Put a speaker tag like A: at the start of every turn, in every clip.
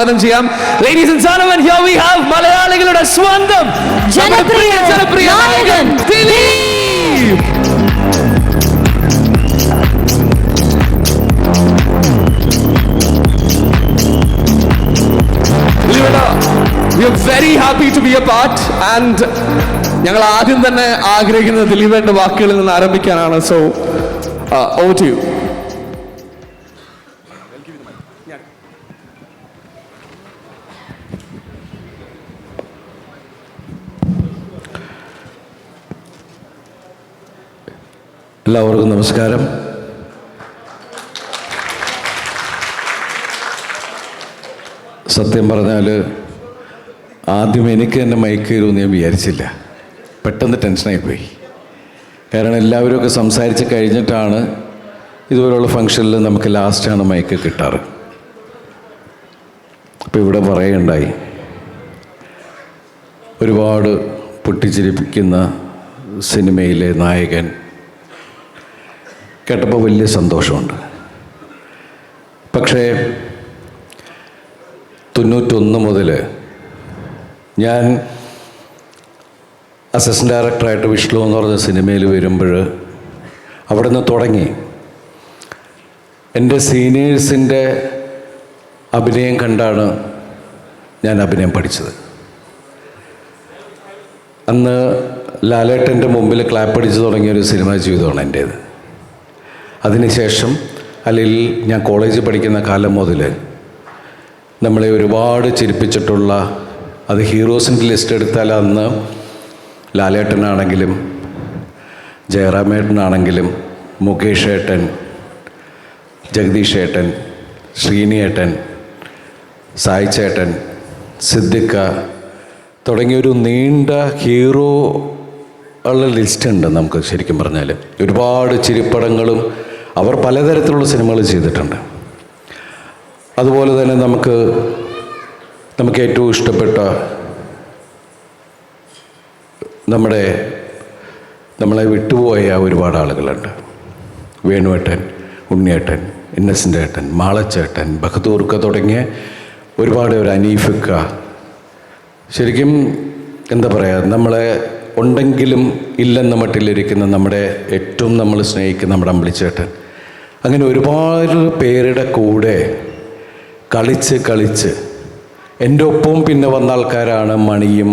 A: സ്വാഗതം ചെയ്യാം. Ladies and gentlemen here we have മലയാളികളുടെ സ്വന്തം
B: ജനപ്രിയ
A: ജനപ്രിയ നായകൻ Dileep. We are very happy to be a part and ഞങ്ങൾ ആദ്യം തന്നെ ആഗ്രഹിക്കുന്നത് ദിലീപേന്റെ വാക്കുകളിൽ നിന്ന് ആരംഭിക്കാനാണ്. സോ ഓ ടു യു
C: എല്ലാവർക്കും നമസ്കാരം. സത്യം പറഞ്ഞാൽ ആദ്യം എനിക്ക് തന്നെ മയക്ക് തരുമെന്ന് ഞാൻ വിചാരിച്ചില്ല. പെട്ടെന്ന് ടെൻഷനായി പോയി കാരണം എല്ലാവരുമൊക്കെ സംസാരിച്ച് കഴിഞ്ഞിട്ടാണ് ഇതുപോലുള്ള ഫംഗ്ഷനിൽ നമുക്ക് ലാസ്റ്റാണ് മയക്ക് കിട്ടാറ്. അപ്പോൾ ഇവിടെ പറയുണ്ടായി. ഒരുപാട് പൊട്ടിച്ചിരിപ്പിക്കുന്ന സിനിമയിലെ നായകൻ കേട്ടപ്പോൾ വലിയ സന്തോഷമുണ്ട്. പക്ഷേ തൊണ്ണൂറ്റൊന്ന് മുതൽ ഞാൻ അസിസ്റ്റന്റ് ഡയറക്ടറായിട്ട് വിഷ്ണു എന്ന് പറഞ്ഞ സിനിമയിൽ വരുമ്പോൾ അവിടെ നിന്ന് തുടങ്ങി. എന്റെ സീനിയേഴ്സിന്റെ അഭിനയം കണ്ടാണ് ഞാൻ അഭിനയം പഠിച്ചത്. അന്ന് ലാലേട്ടന്റെ മുമ്പിൽ ക്ലാപ്പ് അടിച്ച് തുടങ്ങിയ ഒരു സിനിമ ജീവിതമാണ് എന്റേത്. അതിനുശേഷം അല്ലെങ്കിൽ ഞാൻ കോളേജിൽ പഠിക്കുന്ന കാലം മുതൽ നമ്മളെ ഒരുപാട് ചിരിപ്പിച്ചിട്ടുള്ള അത് ഹീറോസിന്റെ ലിസ്റ്റ് എടുത്താൽ അന്ന് ലാലേട്ടനാണെങ്കിലും ജയറാമേട്ടനാണെങ്കിലും മുകേഷ് ഏട്ടൻ ജഗദീഷ് ഏട്ടൻ ശ്രീനിയേട്ടൻ സായി ചേട്ടൻ സിദ്ദിഖ തുടങ്ങിയൊരു നീണ്ട ഹീറോ ഉള്ള ലിസ്റ്റ് ഉണ്ട് നമുക്ക് ശരിക്കും പറഞ്ഞാൽ ഒരുപാട് ചിരിപ്പടങ്ങളും അവർ പലതരത്തിലുള്ള സിനിമകൾ ചെയ്തിട്ടുണ്ട്. അതുപോലെ തന്നെ നമുക്ക് നമുക്ക് ഏറ്റവും ഇഷ്ടപ്പെട്ട നമ്മുടെ നമ്മളെ വിട്ടുപോയ ഒരുപാട് ആളുകളുണ്ട്. വേണുവേട്ടൻ ഉണ്ണിയേട്ടൻ ഇന്നസെന്റ് ഏട്ടൻ മാളച്ചേട്ടൻ ബഹദൂർക്ക തുടങ്ങിയ ഒരുപാട് ഒരു അനീഫിക്ക. ശരിക്കും എന്താ പറയുക നമ്മളെ ഉണ്ടെങ്കിലും ഇല്ലെന്ന മട്ടിലിരിക്കുന്ന നമ്മുടെ ഏറ്റവും നമ്മൾ സ്നേഹിക്കുന്ന നമ്മുടെ അമ്പിളിച്ചേട്ടൻ. അങ്ങനെ ഒരുപാട് പേരുടെ കൂടെ കളിച്ച് കളിച്ച്. എന്റെ ഒപ്പം പിന്നെ വന്ന ആൾക്കാരാണ് മണിയും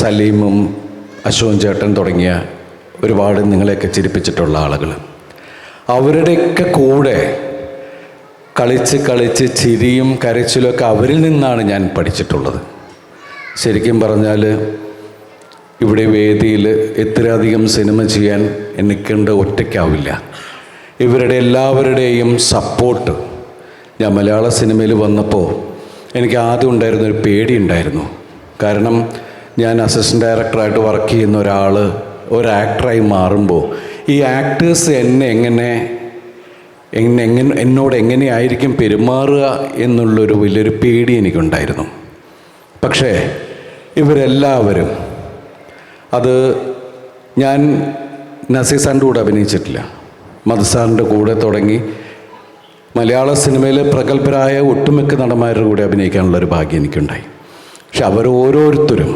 C: സലീമും അശോകൻ ചേട്ടൻ തുടങ്ങിയ ഒരുപാട് നിങ്ങളെയൊക്കെ ചിരിപ്പിച്ചിട്ടുള്ള ആളുകൾ അവരുടെയൊക്കെ കൂടെ കളിച്ച് കളിച്ച് ചിരിയും കരച്ചിലൊക്കെ അവരിൽ നിന്നാണ് ഞാൻ പഠിച്ചിട്ടുള്ളത്. ശരിക്കും പറഞ്ഞാൽ ഇവിടെ വേദിയിൽ ഇത്രയധികം സിനിമ ചെയ്യാൻ എനിക്കുണ്ട് ഒറ്റയ്ക്കാവില്ല. ഇവരുടെ എല്ലാവരുടെയും സപ്പോർട്ട് ഞാൻ മലയാള സിനിമയിൽ വന്നപ്പോൾ എനിക്ക് ആദ്യം പേടി ഉണ്ടായിരുന്നു. കാരണം ഞാൻ അസിസ്റ്റന്റ് ഡയറക്ടറായിട്ട് വർക്ക് ചെയ്യുന്ന ഒരാൾ ഒരു ആക്ടറായി മാറുമ്പോൾ ഈ ആക്ടേഴ്സ് എന്നെ എങ്ങനെ എങ്ങനെ എങ്ങനെ എന്നോട് എങ്ങനെയായിരിക്കും പെരുമാറുക എന്നുള്ളൊരു വലിയൊരു പേടി എനിക്കുണ്ടായിരുന്നു. പക്ഷേ ഇവരെല്ലാവരും അത് ഞാൻ നസീസാന്റെ കൂടെ അഭിനയിച്ചിട്ടില്ല. മധുസാറിന്റെ കൂടെ തുടങ്ങി മലയാള സിനിമയിലെ പ്രഗത്ഭരായ ഒട്ടുമിക്ക നടന്മാരുടെ കൂടെ അഭിനയിക്കാനുള്ള ഒരു ഭാഗ്യം എനിക്കുണ്ടായി. പക്ഷെ അവർ ഓരോരുത്തരും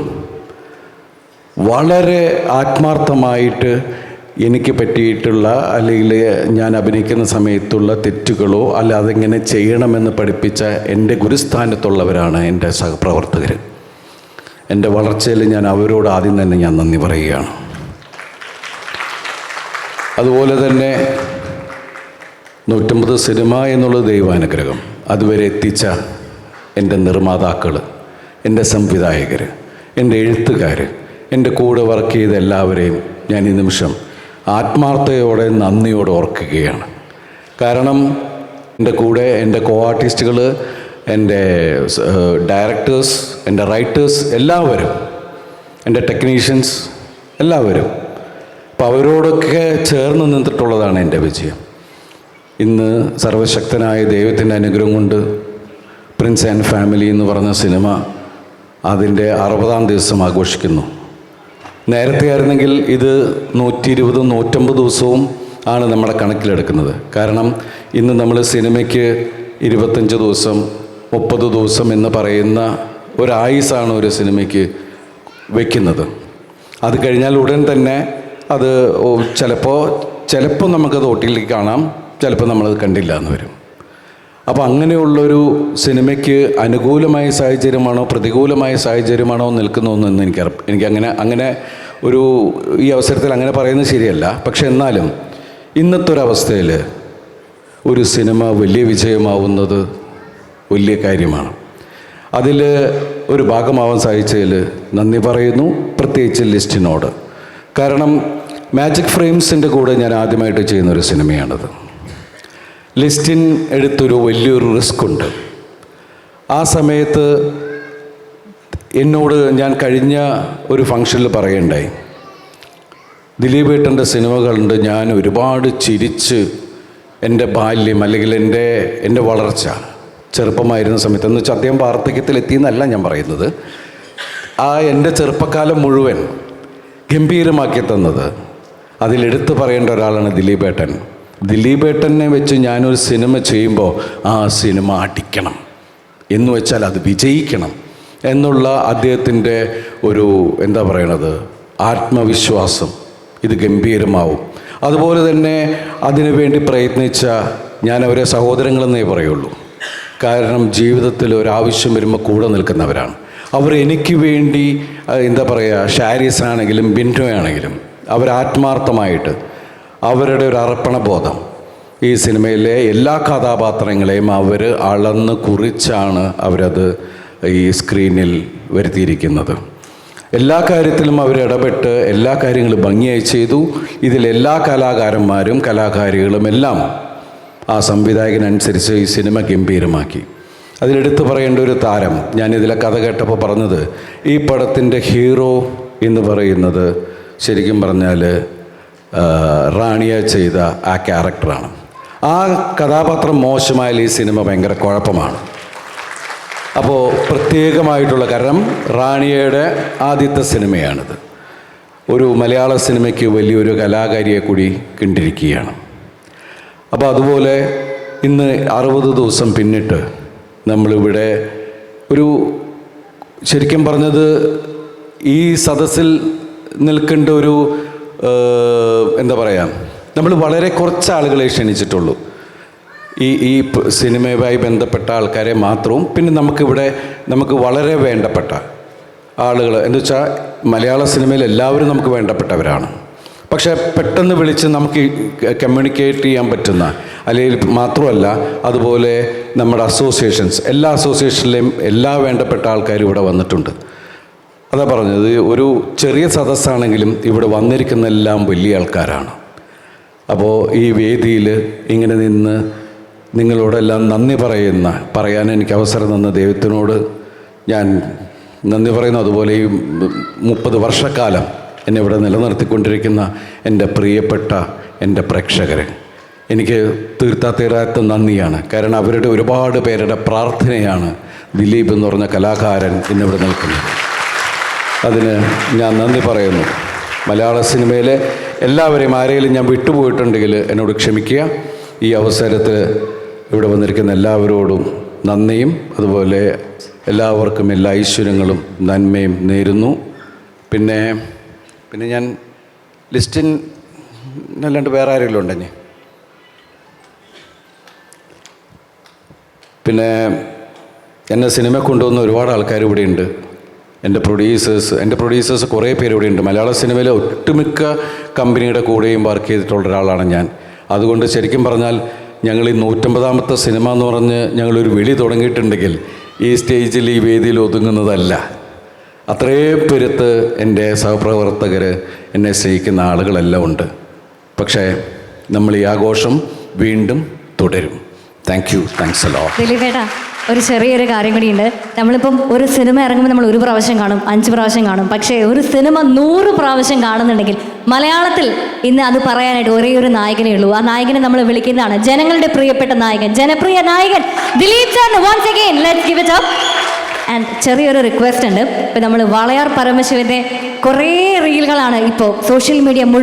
C: വളരെ ആത്മാർത്ഥമായിട്ട് എനിക്ക് പറ്റിയിട്ടുള്ള അല്ലെങ്കിൽ ഞാൻ അഭിനയിക്കുന്ന സമയത്തുള്ള തെറ്റുകളോ അല്ല അതെങ്ങനെ ചെയ്യണമെന്ന് പഠിപ്പിച്ച എന്റെ ഗുരുസ്ഥാനത്തുള്ളവരാണ് എന്റെ സഹപ്രവർത്തകർ എന്റെ വളർച്ചയിൽ ഞാൻ അവരോട് ആദ്യം തന്നെ ഞാൻ നന്ദി പറയുകയാണ്. അതുപോലെ തന്നെ നൂറ്റമ്പത് സിനിമ എന്നുള്ളത് ദൈവാനുഗ്രഹം. അതുവരെ എത്തിച്ച എന്റെ നിർമ്മാതാക്കൾ എന്റെ സംവിധായകർ എന്റെ എഴുത്തുകാർ എന്റെ കൂടെ വർക്ക് ചെയ്ത എല്ലാവരെയും ഞാൻ ഈ നിമിഷം ആത്മാർത്ഥതയോടെ നന്ദിയോടെ ഓർക്കുകയാണ്. കാരണം എന്റെ കൂടെ എന്റെ കോ ആർട്ടിസ്റ്റുകൾ എന്റെ ഡയറക്ടേഴ്സ് എന്റെ റൈറ്റേഴ്സ് എല്ലാവരും എന്റെ ടെക്നീഷ്യൻസ് എല്ലാവരും അപ്പോൾ അവരോടൊക്കെ ചേർന്ന് നിന്നിട്ടുള്ളതാണ് എന്റെ വിജയം. ഇന്ന് സർവശക്തനായ ദൈവത്തിന്റെ അനുഗ്രഹം കൊണ്ട് പ്രിൻസ് ആൻഡ് ഫാമിലി എന്ന് പറഞ്ഞ സിനിമ അതിന്റെ അറുപതാം ദിവസം ആഘോഷിക്കുന്നു. നേരത്തെ ആയിരുന്നെങ്കിൽ ഇത് നൂറ്റി ഇരുപതും നൂറ്റമ്പത് ദിവസവും ആണ് നമ്മുടെ കണക്കിലെടുക്കുന്നത്. കാരണം ഇന്ന് നമ്മൾ സിനിമയ്ക്ക് ഇരുപത്തഞ്ച് ദിവസം മുപ്പത് ദിവസം എന്ന് പറയുന്ന ഒരായുസാണ് ഒരു സിനിമയ്ക്ക് വയ്ക്കുന്നത് അത് കഴിഞ്ഞാൽ ഉടൻ തന്നെ അത് ചിലപ്പോൾ ചിലപ്പോൾ നമുക്കത് ഒട്ടിലേക്ക് കാണാം ചിലപ്പോൾ നമ്മളത് കണ്ടില്ല എന്ന് വരും. അപ്പോൾ അങ്ങനെയുള്ളൊരു സിനിമയ്ക്ക് അനുകൂലമായ സാഹചര്യമാണോ പ്രതികൂലമായ സാഹചര്യമാണോ നിൽക്കുന്നതെന്ന് എനിക്ക് എനിക്ക് അങ്ങനെ അങ്ങനെ ഒരു ഈ അവസരത്തിൽ അങ്ങനെ പറയുന്നത് ശരിയല്ല. പക്ഷെ എന്നാലും ഇന്നത്തെ ഒരവസ്ഥയിൽ ഒരു സിനിമ വലിയ വിജയമാവുന്നത് വലിയ കാര്യമാണ്. അതിൽ ഒരു ഭാഗമാവാൻ സാധിച്ചതിൽ നന്ദി പറയുന്നു. പ്രത്യേകിച്ച് ലിസ്റ്റിനോട്. കാരണം മാജിക് ഫ്രെയിംസിന്റെ കൂടെ ഞാൻ ആദ്യമായിട്ട് ചെയ്യുന്നൊരു സിനിമയാണത്. ലിസ്റ്റിൻ എടുത്തൊരു വലിയൊരു റിസ്ക് ഉണ്ട്. ആ സമയത്ത് എന്നോട് ഞാൻ കഴിഞ്ഞ ഒരു ഫംഗ്ഷനിൽ പറയണ്ടായി ദിലീപ് ഏട്ടന്റെ സിനിമകളുണ്ട് ഞാൻ ഒരുപാട് ചിരിച്ച് എന്റെ ബാല്യം അല്ലെങ്കിൽ എന്റെ എന്റെ വളർച്ച ചെറുപ്പമായിരുന്ന സമയത്ത് എന്ന് വെച്ചാൽ അദ്ദേഹം വാർദ്ധക്യത്തിലെത്തിയെന്നല്ല ഞാൻ പറയുന്നത്. ആ എന്റെ ചെറുപ്പക്കാലം മുഴുവൻ ഗംഭീരമാക്കി തന്നത് അതിലെടുത്ത് പറയേണ്ട ഒരാളാണ് ദിലീപേട്ടൻ. ദിലീപേട്ടനെ വെച്ച് ഞാനൊരു സിനിമ ചെയ്യുമ്പോൾ ആ സിനിമ അടിക്കണം. എന്ന് വെച്ചാൽ അത് വിജയിക്കണം എന്നുള്ള അദ്ദേഹത്തിന്റെ ഒരു എന്താ പറയണത്? ആത്മവിശ്വാസം. ഇത് ഗംഭീരമാവും. അതുപോലെ തന്നെ അതിനുവേണ്ടി പ്രയത്നിച്ച ഞാൻ അവരെ സഹോദരങ്ങളെന്നേ പറയുള്ളൂ. കാരണം ജീവിതത്തിൽ ഒരാവശ്യം വരുമ്പോൾ കൂടെ നിൽക്കുന്നവരാണ്. അവർ എനിക്ക് വേണ്ടി എന്താ പറയുക ഷാരിസ് ആണെങ്കിലും ബിൻഡോ ആണെങ്കിലും അവർ ആത്മാർത്ഥമായിട്ട് അവരുടെ ഒരു അർപ്പണ ബോധം. ഈ സിനിമയിലെ എല്ലാ കഥാപാത്രങ്ങളെയും അവർ അളന്ന് കുറിച്ചാണ് അവരത് ഈ സ്ക്രീനിൽ വരുത്തിയിരിക്കുന്നത്. എല്ലാ കാര്യത്തിലും അവർ ഇടപെട്ട് എല്ലാ കാര്യങ്ങളും ഭംഗിയായി ചെയ്തു. ഇതിൽ എല്ലാ കലാകാരന്മാരും കലാകാരികളും എല്ലാം ആ സംവിധായകനനുസരിച്ച് ഈ സിനിമ ഗംഭീരമാക്കി. അതിലെടുത്ത് പറയേണ്ട ഒരു താരം ഞാനിതിലെ കഥ കേട്ടപ്പോൾ പറഞ്ഞത് ഈ പടത്തിന്റെ ഹീറോ എന്ന് പറയുന്നത് ശരിക്കും പറഞ്ഞാൽ റാണിയെ ചെയ്ത ആ ക്യാരക്ടറാണ്. ആ കഥാപാത്രം മോശമായാൽ ഈ സിനിമ ഭയങ്കര കുഴപ്പമാണ്. അപ്പോൾ പ്രത്യേകമായിട്ടുള്ള കാരണം റാണിയയുടെ ആദ്യത്തെ സിനിമയാണിത്. ഒരു മലയാള സിനിമയ്ക്ക് വലിയൊരു കലാകാരിയെ കൂടി കണ്ടിരിക്കുകയാണ്. അപ്പോൾ അതുപോലെ ഇന്ന് അറുപത് ദിവസം പിന്നിട്ട് നമ്മളിവിടെ ഒരു ശരിക്കും പറഞ്ഞത് ഈ സദസ്സിൽ നിൽക്കേണ്ട ഒരു എന്താ പറയുക നമ്മൾ വളരെ കുറച്ച് ആളുകളെ ക്ഷണിച്ചിട്ടുള്ളൂ. ഈ ഈ സിനിമയുമായി ബന്ധപ്പെട്ട ആൾക്കാരെ മാത്രവും പിന്നെ നമുക്കിവിടെ നമുക്ക് വളരെ വേണ്ടപ്പെട്ട ആളുകൾ എന്ന് വെച്ചാൽ മലയാള സിനിമയിൽ എല്ലാവരും നമുക്ക് വേണ്ടപ്പെട്ടവരാണ്. പക്ഷേ പെട്ടെന്ന് വിളിച്ച് നമുക്ക് കമ്മ്യൂണിക്കേറ്റ് ചെയ്യാൻ പറ്റുന്ന അല്ലെങ്കിൽ മാത്രമല്ല അതുപോലെ നമ്മുടെ അസോസിയേഷൻസ് എല്ലാ അസോസിയേഷനിലെയും എല്ലാ വേണ്ടപ്പെട്ട ആൾക്കാരും ഇവിടെ വന്നിട്ടുണ്ട്. അതാ പറഞ്ഞത് ഒരു ചെറിയ സദസ്സാണെങ്കിലും ഇവിടെ വന്നിരിക്കുന്ന എല്ലാം വലിയ ആൾക്കാരാണ്. അപ്പോൾ ഈ വേദിയിൽ ഇങ്ങനെ നിന്ന് നിങ്ങളോടെല്ലാം നന്ദി പറയുന്ന പറയാൻ എനിക്ക് അവസരം തന്ന ദൈവത്തിനോട് ഞാൻ നന്ദി പറയുന്നു. അതുപോലെ ഈ മുപ്പത് വർഷക്കാലം എന്നെ ഇവിടെ നിലനിർത്തിക്കൊണ്ടിരിക്കുന്ന എന്റെ പ്രിയപ്പെട്ട എന്റെ പ്രേക്ഷകരെ എനിക്ക് തീർത്താ തീരാത്ത നന്ദിയാണ്. കാരണം അവരുടെ ഒരുപാട് പേരുടെ പ്രാർത്ഥനയാണ് ദിലീപ് എന്ന് പറഞ്ഞ കലാകാരൻ ഇന്നിവിടെ നിൽക്കുന്നത്. അതിന് ഞാൻ നന്ദി പറയുന്നു. മലയാള സിനിമയിലെ എല്ലാവരെയും ആരെങ്കിലും ഞാൻ വിട്ടുപോയിട്ടുണ്ടെങ്കിൽ എന്നോട് ക്ഷമിക്കുക. ഈ അവസരത്തിൽ ഇവിടെ വന്നിരിക്കുന്ന എല്ലാവരോടും നന്ദിയും അതുപോലെ എല്ലാവർക്കും എല്ലാ ഐശ്വര്യങ്ങളും നന്മയും നേരുന്നു. പിന്നെ പിന്നെ ഞാൻ ലിസ്റ്റിൻ അല്ലാണ്ട് വേറെ ആരെങ്കിലും ഉണ്ടെങ്കിൽ പിന്നെ എന്നെ സിനിമ കൊണ്ടുവന്ന ഒരുപാട് ആൾക്കാർ ഇവിടെയുണ്ട്. എന്റെ പ്രൊഡ്യൂസേഴ്സ് എന്റെ പ്രൊഡ്യൂസേഴ്സ് കുറേ പേര് ഇവിടെയുണ്ട്. മലയാള സിനിമയിലെ ഒട്ടുമിക്ക കമ്പനിയുടെ കൂടെയും വർക്ക് ചെയ്തിട്ടുള്ള ഒരാളാണ് ഞാൻ. അതുകൊണ്ട് ശരിക്കും പറഞ്ഞാൽ ഞങ്ങൾ ഈ നൂറ്റമ്പതാമത്തെ സിനിമ എന്ന് പറഞ്ഞ് ഞങ്ങളൊരു വിളി തുടങ്ങിയിട്ടുണ്ടെങ്കിൽ ഈ സ്റ്റേജിൽ ഈ വേദിയിൽ ഒതുങ്ങുന്നതല്ല. അത്രയും പെരുത്ത് എന്റെ സഹപ്രവർത്തകർ എന്നെ സ്നേഹിക്കുന്ന ആളുകളെല്ലാം ഉണ്ട്. പക്ഷേ നമ്മൾ ഈ ആഘോഷം വീണ്ടും തുടരും. താങ്ക് യു താങ്ക്സ് അലോ
B: ഒരു ചെറിയൊരു കാര്യം കൂടിയുണ്ട്. നമ്മളിപ്പം ഒരു സിനിമ ഇറങ്ങുമ്പോൾ നമ്മൾ ഒരു പ്രാവശ്യം കാണും അഞ്ച് പ്രാവശ്യം കാണും. പക്ഷേ ഒരു സിനിമ നൂറ് പ്രാവശ്യം കാണുന്നുണ്ടെങ്കിൽ മലയാളത്തിൽ ഇന്ന് അത് പറയാനായിട്ട് ഒരേ ഒരു നായകനേ ഉള്ളൂ. ആ നായകനെ നമ്മൾ വിളിക്കുന്നതാണ് ജനങ്ങളുടെ പ്രിയപ്പെട്ട നായകൻ ജനപ്രിയ നായകൻ Dileep once again let's give it up and ചെറിയൊരു റിക്വസ്റ്റ് ഉണ്ട്. ഇപ്പം നമ്മൾ വളയാർ പരമശിവന്റെ കുറേ റീലുകളാണ് ഇപ്പോൾ സോഷ്യൽ മീഡിയ മുഴുവൻ